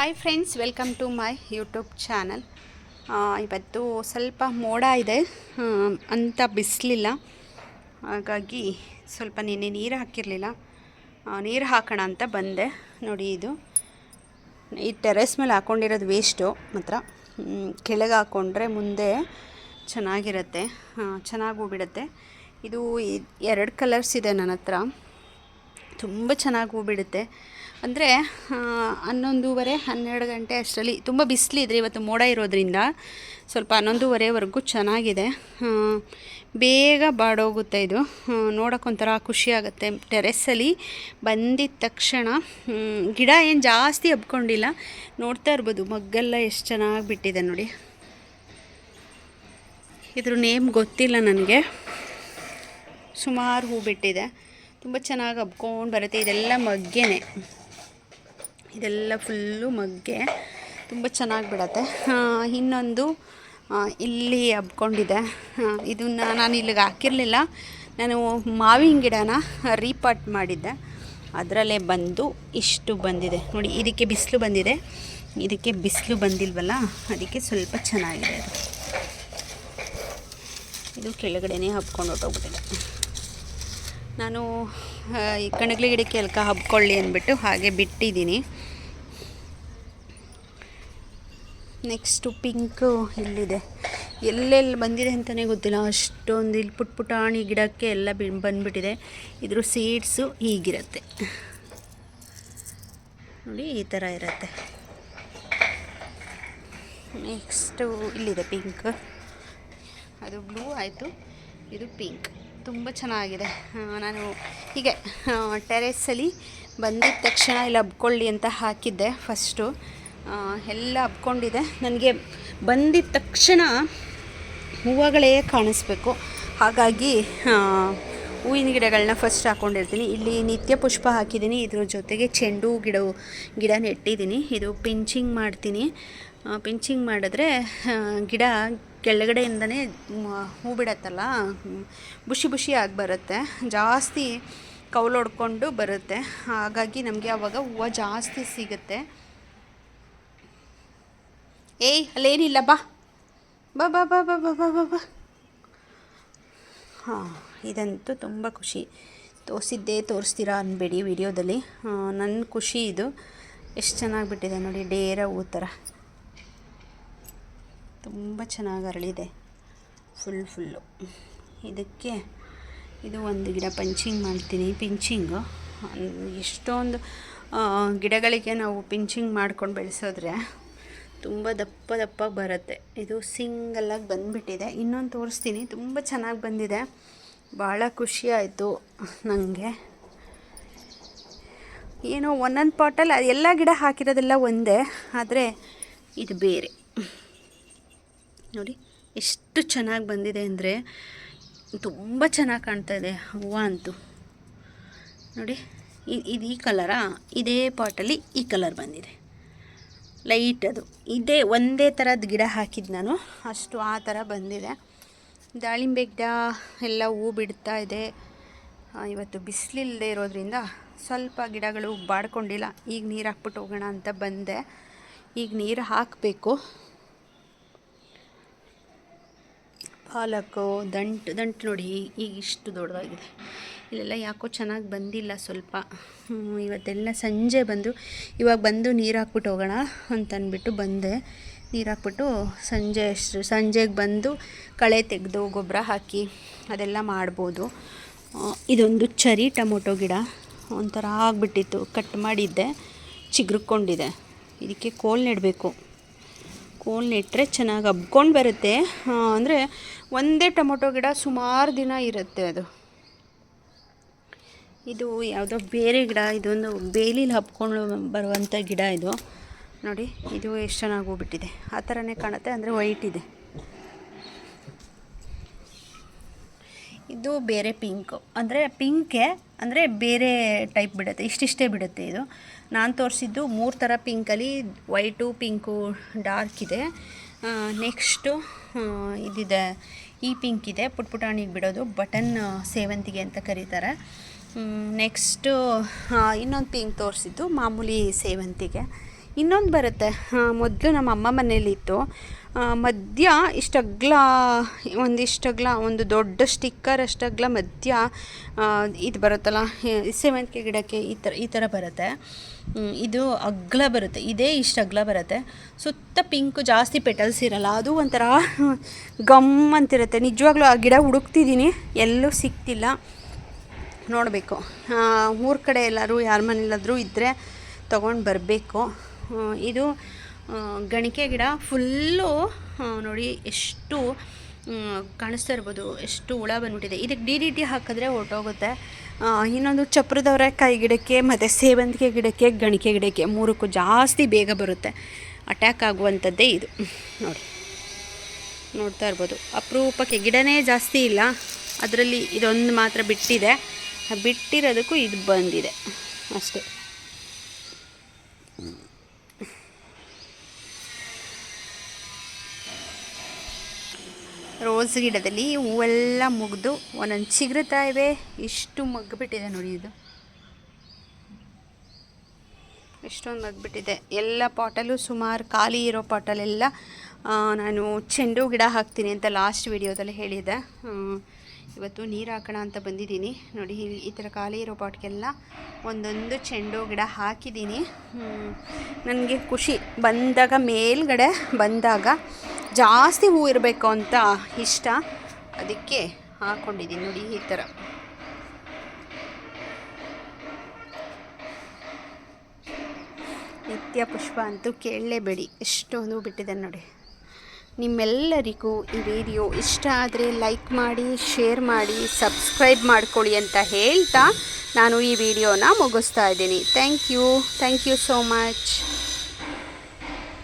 Hi friends welcome to my YouTube channel ಇವತ್ತು ಸ್ವಲ್ಪ ಮೋಡ ಇದೆ. ಅಂತ ಬಿಸಿಲಿಲ್ಲ. ಹಾಗಾಗಿ ಸ್ವಲ್ಪ ನಿನ್ನೆ ನೀರು ಹಾಕಿರಲಿಲ್ಲ. ನೀರು ಹಾಕೋಣ ಅಂತ ಬಂದೆ. ನೋಡಿ ಇದು. ಈ ಟೆರೆಸ್ ಮೇಲೆ ಹಾಕ್ಕೊಂಡಿರೋದು ವೇಸ್ಟು ಮಾತ್ರ. ಕೆಳಗೆ ಹಾಕ್ಕೊಂಡ್ರೆ ಮುಂದೆ ಚೆನ್ನಾಗಿರುತ್ತೆ. ಚೆನ್ನಾಗಿ ಬಿಡುತ್ತೆ ಇದು ಎರಡು ಕಲರ್ಸ್ ಇದೆ ನನ್ನ ಹತ್ರ. ತುಂಬ ಚೆನ್ನಾಗಿ ಹೂ ಬಿಡುತ್ತೆ ಅಂದರೆ ಹನ್ನೊಂದೂವರೆ, ಹನ್ನೆರಡು ಗಂಟೆ ಅಷ್ಟರಲ್ಲಿ ತುಂಬ ಬಿಸಿಲಿದ್ರೆ ಇವತ್ತು ಮೋಡ ಇರೋದ್ರಿಂದ ಸ್ವಲ್ಪ ಹನ್ನೊಂದೂವರೆವರೆಗೂ ಚೆನ್ನಾಗಿದೆ. ಬೇಗ ಬಾಡೋಗುತ್ತೆ ಇದು. ನೋಡೋಕ್ಕೊಂಥರ ಖುಷಿ ಆಗುತ್ತೆ. ಟೆರೆಸ್ಸಲ್ಲಿ ಬಂದಿದ್ದ ತಕ್ಷಣ ಗಿಡ ಏನು ಜಾಸ್ತಿ ಹಬ್ಕೊಂಡಿಲ್ಲ. ನೋಡ್ತಾ ಇರ್ಬೋದು, ಮಗ್ಗೆಲ್ಲ ಎಷ್ಟು ಚೆನ್ನಾಗಿ ಬಿಟ್ಟಿದೆ ನೋಡಿ. ಇದ್ರ ನೇಮ್ ಗೊತ್ತಿಲ್ಲ ನನಗೆ. ಸುಮಾರು ಹೂ ಬಿಟ್ಟಿದೆ. ತುಂಬ ಚೆನ್ನಾಗಿ ಹಬ್ಕೊಂಡು ಬರುತ್ತೆ. ಇದೆಲ್ಲ ಮಗ್ಗೆನೆ. ಇದೆಲ್ಲ ಫುಲ್ಲು ಮಗ್ಗೆ. ತುಂಬ ಚೆನ್ನಾಗಿ ಬಿಡತ್ತೆ ಇನ್ನೊಂದು ಇಲ್ಲಿ ಹಬ್ಕೊಂಡಿದೆ. ಇದನ್ನು ನಾನು ಇಲ್ಲಿಗೆ ಹಾಕಿರಲಿಲ್ಲ. ನಾನು ಮಾವಿನ ಗಿಡನ ರೀಪಾಟ್ ಮಾಡಿದ್ದೆ. ಅದರಲ್ಲೇ ಬಂದು ಇಷ್ಟು ಬಂದಿದೆ. ನೋಡಿ, ಇದಕ್ಕೆ ಬಿಸಿಲು ಬಂದಿದೆ. ಇದಕ್ಕೆ ಬಿಸಿಲು ಬಂದಿಲ್ವಲ್ಲ, ಅದಕ್ಕೆ ಸ್ವಲ್ಪ ಚೆನ್ನಾಗಿದೆ ಅದು. ಇದು ಕೆಳಗಡೆನೇ ಹಬ್ಕೊಂಡು ಹೊಟ್ಟೋಗ್ಬಿಟ್ಟಿದೆ ನಾನು ಈ ಕಣಗ್ಲಿ ಗಿಡಕ್ಕೆ ಎಲ್ಕ ಹಬ್ಕೊಳ್ಳಿ ಅಂದ್ಬಿಟ್ಟು ಹಾಗೆ ಬಿಟ್ಟಿದ್ದೀನಿ. ನೆಕ್ಸ್ಟು ಪಿಂಕು ಇಲ್ಲಿದೆ. ಎಲ್ಲೆಲ್ಲಿ ಬಂದಿದೆ ಅಂತಲೇ ಗೊತ್ತಿಲ್ಲ. ಅಷ್ಟೊಂದು ಇಲ್ಲಿ ಪುಟ್ ಪುಟಾಣಿ ಗಿಡಕ್ಕೆ ಎಲ್ಲ ಬಿ ಬಂದುಬಿಟ್ಟಿದೆ. ಇದ್ರ ಸೀಡ್ಸು ಹೀಗಿರುತ್ತೆ. ನೋಡಿ, ಈ ಥರ ಇರುತ್ತೆ. ನೆಕ್ಸ್ಟು ಇಲ್ಲಿದೆ ಪಿಂಕ್. ಅದು ಬ್ಲೂ ಆಯಿತು. ಇದು ಪಿಂಕ್. ತುಂಬ ಚೆನ್ನಾಗಿದೆ. ನಾನು ಹೀಗೆ ಟೆರೆಸಲ್ಲಿ ಬಂದಿದ್ದ ತಕ್ಷಣ ಇಲ್ಲಿ ಹಬ್ಕೊಳ್ಳಿ ಅಂತ ಹಾಕಿದ್ದೆ ಫಸ್ಟು. ಎಲ್ಲ ಹಬ್ಕೊಂಡಿದೆ. ನನಗೆ ಬಂದಿದ ತಕ್ಷಣ ಹೂವುಗಳೇ ಕಾಣಿಸ್ಬೇಕು. ಹಾಗಾಗಿ ಹೂವಿನ ಗಿಡಗಳನ್ನ ಫಸ್ಟ್ ಹಾಕ್ಕೊಂಡಿರ್ತೀನಿ ಇಲ್ಲಿ ನಿತ್ಯ ಪುಷ್ಪ ಹಾಕಿದ್ದೀನಿ. ಇದ್ರ ಜೊತೆಗೆ ಚೆಂಡು ಗಿಡ ಗಿಡ ನೆಟ್ಟಿದ್ದೀನಿ. ಇದು ಪಿಂಚಿಂಗ್ ಮಾಡ್ತೀನಿ. ಪಿಂಚಿಂಗ್ ಮಾಡಿದ್ರೆ ಗಿಡ ಕೆಳಗಡೆಯಿಂದನೇ ಹೂ ಬಿಡತ್ತಲ್ಲ, ಬುಷಿ ಬುಷಿ ಆಗಿ ಬರುತ್ತೆ. ಜಾಸ್ತಿ ಕೌಲೊಡ್ಕೊಂಡು ಬರುತ್ತೆ. ಹಾಗಾಗಿ ನಮಗೆ ಆವಾಗ ಹೂವು ಜಾಸ್ತಿ ಸಿಗುತ್ತೆ. ಏಯ್, ಅಲ್ಲೇನಿಲ್ಲ, ಬಾ. ಬಾ ಬಾ ಬಾ ಬಾ ಬಾ ಬಾ ಬಾ ಬಾ. ಹಾಂ, ಇದಂತೂ ತುಂಬ ಖುಷಿ. ತೋರಿಸಿದ್ದೇ ತೋರಿಸ್ತೀರಾ ಅನ್ಬೇಡಿ ವಿಡಿಯೋದಲ್ಲಿ. ನನ್ನ ಖುಷಿ ಇದು. ಎಷ್ಟು ಚೆನ್ನಾಗಿ ಬಿಟ್ಟಿದೆ ನೋಡಿ, ಡೇರ ಹೂ ಥರ ತುಂಬ ಚೆನ್ನಾಗಿ ಅರಳಿದೆ. Full, full. ಇದಕ್ಕೆ ಇದು ಒಂದು ಗಿಡ ಪಂಚಿಂಗ್ ಮಾಡ್ತೀನಿ. ಪಿಂಚಿಂಗು. ಎಷ್ಟೊಂದು ಗಿಡಗಳಿಗೆ ನಾವು ಪಿಂಚಿಂಗ್ ಮಾಡ್ಕೊಂಡು ಬೆಳೆಸೋದ್ರೆ ತುಂಬ ದಪ್ಪ ದಪ್ಪ ಬರುತ್ತೆ. ಇದು ಸಿಂಗಲ್ಲಾಗಿ ಬಂದುಬಿಟ್ಟಿದೆ. ಇನ್ನೊಂದು ತೋರಿಸ್ತೀನಿ. ತುಂಬ ಚೆನ್ನಾಗಿ ಬಂದಿದೆ. ಭಾಳ ಖುಷಿ ಆಯಿತು ನನಗೆ ಏನೋ ಒಂದೊಂದು ಪಾಟಲ್ಲಿ ಎಲ್ಲ ಗಿಡ ಹಾಕಿರೋದೆಲ್ಲ ಒಂದೇ, ಆದರೆ ಇದು ಬೇರೆ. ನೋಡಿ, ಎಷ್ಟು ಚೆನ್ನಾಗಿ ಬಂದಿದೆ ಅಂದರೆ ತುಂಬ ಚೆನ್ನಾಗಿ ಕಾಣ್ತಾ ಇದೆ. ಹೂವು ಅಂತೂ. ನೋಡಿ, ಇದು ಈ ಕಲರಾ? ಇದೇ ಪಾಟಲ್ಲಿ ಈ ಕಲರ್ ಬಂದಿದೆ. ಲೈಟ್ ಅದು. ಇದೇ ಒಂದೇ ಥರದ ಗಿಡ ಹಾಕಿದ್ದು ನಾನು. ಅಷ್ಟು ಆ ಥರ ಬಂದಿದೆ. ದಾಳಿಂಬೆ ಗಿಡ ಎಲ್ಲ ಹೂ ಬಿಡ್ತಾ ಇದೆ. ಇವತ್ತು ಬಿಸಿಲಿಲ್ಲದೆ ಇರೋದ್ರಿಂದ ಸ್ವಲ್ಪ ಗಿಡಗಳು ಬಾಡ್ಕೊಂಡಿಲ್ಲ. ಈಗ ನೀರು ಹಾಕ್ಬಿಟ್ಟು ಹೋಗೋಣ ಅಂತ ಬಂದೆ. ಈಗ ನೀರು ಹಾಕಬೇಕು. ಪಾಲಕ್ಕು ದಂಟು ದಂಟು ನೋಡಿ, ಈಗ ಇಷ್ಟು ದೊಡ್ಡದಾಗಿದೆ. ಇಲ್ಲೆಲ್ಲ ಯಾಕೋ ಚೆನ್ನಾಗಿ ಬಂದಿಲ್ಲ ಸ್ವಲ್ಪ. ಇವತ್ತೆಲ್ಲ ಸಂಜೆ ಬಂದು, ಇವಾಗ ಬಂದು ನೀರು ಹಾಕ್ಬಿಟ್ಟು ಹೋಗೋಣ ಅಂತ ಅಂದ್ಬಿಟ್ಟು ಬಂದೆ. ನೀರು ಹಾಕ್ಬಿಟ್ಟು ಸಂಜೆ ಅಷ್ಟು, ಸಂಜೆಗೆ ಬಂದು ಕಳೆ ತೆಗೆದು ಗೊಬ್ಬರ ಹಾಕಿ ಅದೆಲ್ಲ ಮಾಡ್ಬೋದು. ಇದೊಂದು ಚರಿ ಟೊಮೊಟೊ ಗಿಡ. ಒಂಥರ ಆಗಿಬಿಟ್ಟಿತ್ತು, ಕಟ್ ಮಾಡಿದ್ದೆ ಚಿಗುರ್ಕೊಂಡಿದೆ ಇದಕ್ಕೆ ಕೋಲ್ ನೆಡಬೇಕು. ಕೋಲ್ ನೆಟ್ಟರೆ ಚೆನ್ನಾಗಿ ಹಬ್ಕೊಂಡು ಬರುತ್ತೆ. ಅಂದರೆ ಒಂದೇ ಟೊಮೊಟೊ ಗಿಡ ಸುಮಾರು ದಿನ ಇರುತ್ತೆ ಅದು. ಇದು ಯಾವುದೋ ಬೇರೆ ಗಿಡ, ಇದೊಂದು ಬೇಲಿಲಿ ಹಬ್ಕೊಂಡು ಬರುವಂಥ ಗಿಡ ಇದು. ನೋಡಿ, ಇದು ಎಷ್ಟು ಚೆನ್ನಾಗಿ ಹೋಗ್ಬಿಟ್ಟಿದೆ. ಆ ಥರನೇ ಕಾಣುತ್ತೆ, ಅಂದರೆ ವೈಟ್ ಇದೆ. ಇದು ಬೇರೆ ಪಿಂಕು ಅಂದರೆ ಪಿಂಕೆ ಅಂದರೆ ಬೇರೆ ಟೈಪ್ ಬಿಡುತ್ತೆ, ಇಷ್ಟಿಷ್ಟೇ ಬಿಡುತ್ತೆ ಇದು. ನಾನು ತೋರಿಸಿದ್ದು ಮೂರು ಥರ ಪಿಂಕಲ್ಲಿ ವೈಟು ಪಿಂಕು ಡಾರ್ಕ್ ಇದೆ. ನೆಕ್ಸ್ಟು ಇದಿದೆ, ಈ ಪಿಂಕ್ ಇದೆ, ಪುಟ್ಪುಟಾಣಿಗೆ ಬಿಡೋದು ಬಟನ್ ಸೇವಂತಿಗೆ ಅಂತ ಕರೀತಾರೆ. ನೆಕ್ಸ್ಟು ಇನ್ನೊಂದು ಪಿಂಕ್ ತೋರಿಸಿದ್ದು, ಮಾಮೂಲಿ ಸೇವಂತಿಗೆ. ಇನ್ನೊಂದು ಬರುತ್ತೆ. ಮೊದಲು ನಮ್ಮ ಅಮ್ಮ ಮನೇಲಿತ್ತು. ಮಧ್ಯ ಇಷ್ಟಗ್ಲ, ಒಂದಿಷ್ಟಗ್ಲ, ಒಂದು ದೊಡ್ಡ ಸ್ಟಿಕ್ಕರ್ ಅಷ್ಟಗ್ಲ ಮಧ್ಯ ಇದು ಬರುತ್ತಲ್ಲ ಸೇವಂತಿಗೆ ಗಿಡಕ್ಕೆ ಈ ಥರ ಈ ಥರ ಬರುತ್ತೆ. ಇದು ಅಗ್ಲ ಬರುತ್ತೆ. ಇದೇ ಇಷ್ಟು ಅಗ್ಲ ಬರುತ್ತೆ. ಸುತ್ತ ಪಿಂಕು ಜಾಸ್ತಿ ಪೆಟಲ್ಸ್ ಇರಲ್ಲ, ಅದು ಒಂಥರ, ಗಮ್ ಅಂತಿರುತ್ತೆ. ನಿಜವಾಗ್ಲೂ ಆ ಗಿಡ ಹುಡುಕ್ತಿದ್ದೀನಿ. ಎಲ್ಲೂ ಸಿಗ್ತಿಲ್ಲ. ನೋಡಬೇಕು. ಊರ ಕಡೆ ಎಲ್ಲರೂ ಯಾರ ಮನೇಲಾದರೂ ಇದ್ದರೆ ತೊಗೊಂಡು ಬರಬೇಕು. ಇದು ಗಣಿಕೆ ಗಿಡ ಫುಲ್ಲು ನೋಡಿ ಎಷ್ಟು ಕಾಣಿಸ್ತಾ ಇರ್ಬೋದು. ಎಷ್ಟು ಹುಳ ಬಂದ್ಬಿಟ್ಟಿದೆ. ಇದಕ್ಕೆ ಡಿ ಡಿ ಟಿ ಹಾಕಿದ್ರೆ ಹೊರ್ಟೋಗುತ್ತೆ. ಇನ್ನೊಂದು ಚಪ್ರದವರ ಕೈ ಗಿಡಕ್ಕೆ, ಮತ್ತು ಸೇವಂತಿಗೆ ಗಿಡಕ್ಕೆ, ಗಣಿಕೆ ಗಿಡಕ್ಕೆ ಮೂರಕ್ಕೂ ಜಾಸ್ತಿ ಬೇಗ ಬರುತ್ತೆ. ಅಟ್ಯಾಕ್ ಆಗುವಂಥದ್ದೇ ಇದು. ನೋಡಿ. ನೋಡ್ತಾ ಇರ್ಬೋದು. ಅಪರೂಪಕ್ಕೆ ಗಿಡನೇ ಜಾಸ್ತಿ ಇಲ್ಲ. ಅದರಲ್ಲಿ ಇದೊಂದು ಮಾತ್ರ ಬಿಟ್ಟಿದೆ. ಬಿಟ್ಟಿರೋದಕ್ಕೂ ಇದು ಬಂದಿದೆ. ಅಷ್ಟೇ. ರೋಸ್ ಗಿಡದಲ್ಲಿ ಹೂವೆಲ್ಲ ಮುಗಿದು ಒಂದೊಂದು ಚಿಗುರುತ್ತಾ ಇವೆ ಇಷ್ಟು ಮಗ್ಬಿಟ್ಟಿದೆ ನೋಡಿ ಇದು. ಎಷ್ಟೊಂದು ಮಗ್ಬಿಟ್ಟಿದೆ. ಎಲ್ಲ ಪಾಟಲ್ಲೂ ಸುಮಾರು ಖಾಲಿ ಇರೋ ಪಾಟಲ್ಲೆಲ್ಲ ಆ, ನಾನು ಚೆಂಡು ಗಿಡ ಹಾಕ್ತೀನಿ ಅಂತ ಲಾಸ್ಟ್ ವಿಡಿಯೋದಲ್ಲಿ ಹೇಳಿದ್ದೆ. ಇವತ್ತು ನೀರು ಹಾಕೋಣ ಅಂತ ಬಂದಿದ್ದೀನಿ. ನೋಡಿ, ಈ- ಥರ ಖಾಲಿ ಇರೋ ಪಾಟ್ಗೆಲ್ಲ ಒಂದೊಂದು ಚೆಂಡು ಗಿಡ ಹಾಕಿದ್ದೀನಿ. ನನಗೆ ಖುಷಿ. ಬಂದಾಗ ಮೇಲ್ಗಡೆ ಬಂದಾಗ ಜಾಸ್ತಿ ಹೂ ಇರಬೇಕು ಅಂತ ಇಷ್ಟ. ಅದಕ್ಕೆ ಹಾಕ್ಕೊಂಡಿದ್ದೀನಿ ನೋಡಿ, ಈ ಥರ ನಿತ್ಯ ಪುಷ್ಪ ಅಂತೂ ಕೇಳಲೇಬೇಡಿ. ಎಷ್ಟೊಂದು ಬಿಟ್ಟಿದೆ ನೋಡಿ. ನಿಮ್ಮೆಲ್ಲರಿಗೂ ಈ ವಿಡಿಯೋ ಇಷ್ಟ ಆದರೆ ಲೈಕ್ ಮಾಡಿ, ಶೇರ್ ಮಾಡಿ, ಸಬ್ಸ್ಕ್ರೈಬ್ ಮಾಡ್ಕೊಳ್ಳಿ ಅಂತ ಹೇಳ್ತಾ ನಾನು ಈ ವಿಡಿಯೋನ ಮುಗಿಸ್ತಾ ಇದ್ದೀನಿ. Thank you. Thank you so much.